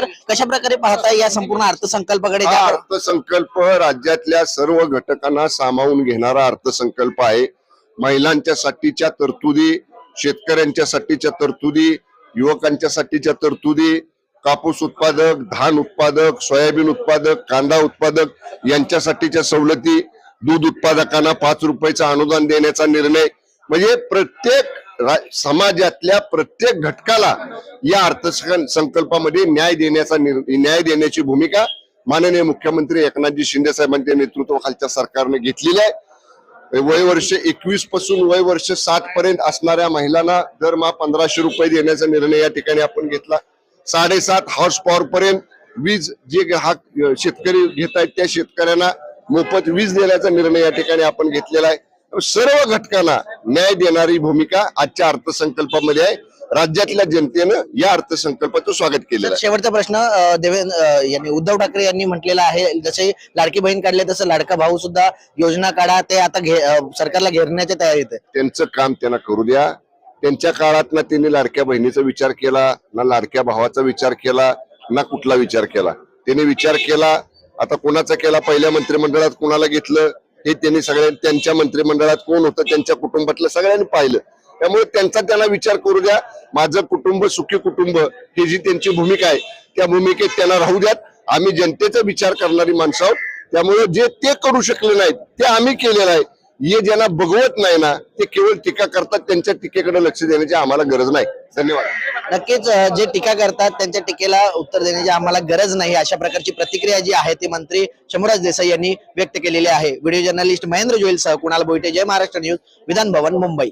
तर कशा प्रकारे पाहताय या संपूर्ण अर्थसंकल्पाकडे हा अर्थसंकल्प राज्यातल्या सर्व घटकांना सामावून घेणारा अर्थसंकल्प आहे. महिलांच्या साठीच्या तरतुदी शेतकऱ्यांच्या साठीच्या तरतुदी युवकांच्या साठीच्या तरतुदी कापूस उत्पादक धान उत्पादक सोयाबीन उत्पादक कांदा उत्पादक यांच्यासाठीच्या सवलती दूध उत्पादकांना पाच रुपयाचं अनुदान देण्याचा निर्णय. म्हणजे प्रत्येक समाजातल्या प्रत्येक घटकाला या अर्थसंकल्पामध्ये न्याय देण्याचा न्याय देण्याची भूमिका माननीय मुख्यमंत्री एकनाथजी शिंदे साहेबांच्या नेतृत्वाखालच्या सरकारने घेतलेली आहे. वय वर्ष एकवीसपासून वय वर्ष साठ पर्यंत असणाऱ्या महिलांना दरमहा पंधराशे रुपये देण्याचा निर्णय या ठिकाणी आपण घेतला. साडेसात हॉर्स पॉवर पर्यंत वीज जे ग्राहक शेतकरी घेत आहेत त्या शेतकऱ्यांना मोफत वीज देण्याचा निर्णय या ठिकाणी आपण घेतलेला आहे. सर्व घटकांना न्याय देणारी भूमिका आजच्या अर्थसंकल्पामध्ये आहे. राज्यातल्या जनतेनं या अर्थसंकल्पाचं स्वागत आहे. शेवटचा प्रश्न देवेंद्र यांनी उद्धव ठाकरे यांनी म्हटलेला आहे जसे लाडकी बहीण काढले तसं लाडका भाऊ सुद्धा योजना काढा ते आता घे सरकारला घेरण्याच्या तयारीत आहे. त्यांचं काम त्यांना करू द्या. त्यांच्या काळात ना त्यांनी लाडक्या बहिणीचा विचार केला ना लाडक्या भावाचा विचार केला ना कुठला विचार केला. त्यांनी विचार केला आता कोणाचा केला? पहिल्या मंत्रिमंडळात कोणाला घेतलं? हे त्यांनी सगळ्या त्यांच्या मंत्रिमंडळात कोण होतं त्यांच्या कुटुंबातलं सगळ्यांनी पाहिलं. त्यामुळे त्यांचा त्यांना विचार करू द्या. माझं कुटुंब सुखी कुटुंब ही जी त्यांची भूमिका आहे त्या भूमिकेत त्यांना राहू द्यात. आम्ही जनतेचा विचार करणारी माणसं आहोत. त्यामुळे जे ते करू शकले नाहीत ते आम्ही केलेलं आहे. हे ज्यांना बघवत नाही ना ते केवळ टीका करतात त्यांच्या टीकेकडे लक्ष देण्याची आम्हाला गरज नाही. धन्यवाद. नक्कीच जे टीका करतात त्यांच्या टीकेला उत्तर देण्याची आम्हाला गरज नाही. अशा प्रकारची प्रतिक्रिया जी आहे ती मंत्री शंभूराज देसाई यांनी व्यक्त केलेली आहे. व्हिडिओ जर्नलिस्ट महेंद्र जोईल सह कुणाल बोईटे जय महाराष्ट्र न्यूज विधान भवन मुंबई.